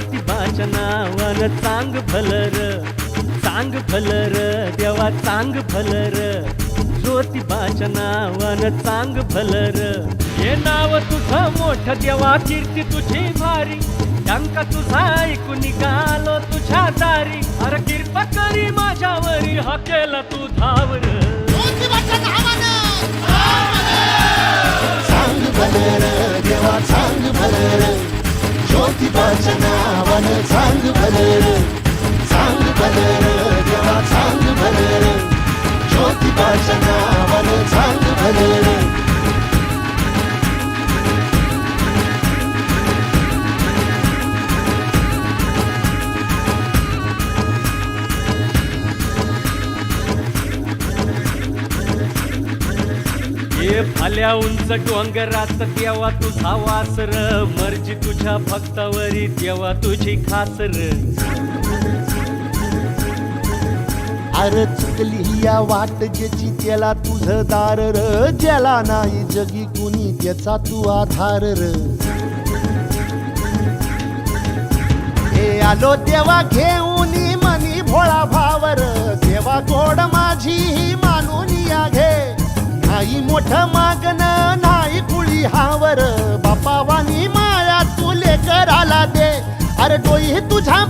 ज्योतिबाच्या नावानं. चांग फलर चांग फलर देवा चांग फलर ज्योतिबाच्या नावानं चांग फलर हे नाव तुझं मोठं देवा कीर्ती तुझी भारी. टंका तुझा ऐकून निघालो तुझ्या दारी. अरे कृपा करी माझ्यावरी हा केला तू धावर. ज्योतिबाच्या नावानं सांग भलर सांग भलर देवा सांग भलर हे फाल्या उंच डोंगरात देवा तुझा वासर. मर्जी तुझ्या भक्तावरी देवा तुझी खासर. अरे चुकली या वाट ज्याची त्याला तुझं दार र. ज्याला नाही जगी कुणी त्याचा तू आधार र. हे आलो देवा घेऊन मनी भोळा भा. नाही बापावानी माया तुले कराला दे. अरे डोई तुझ्या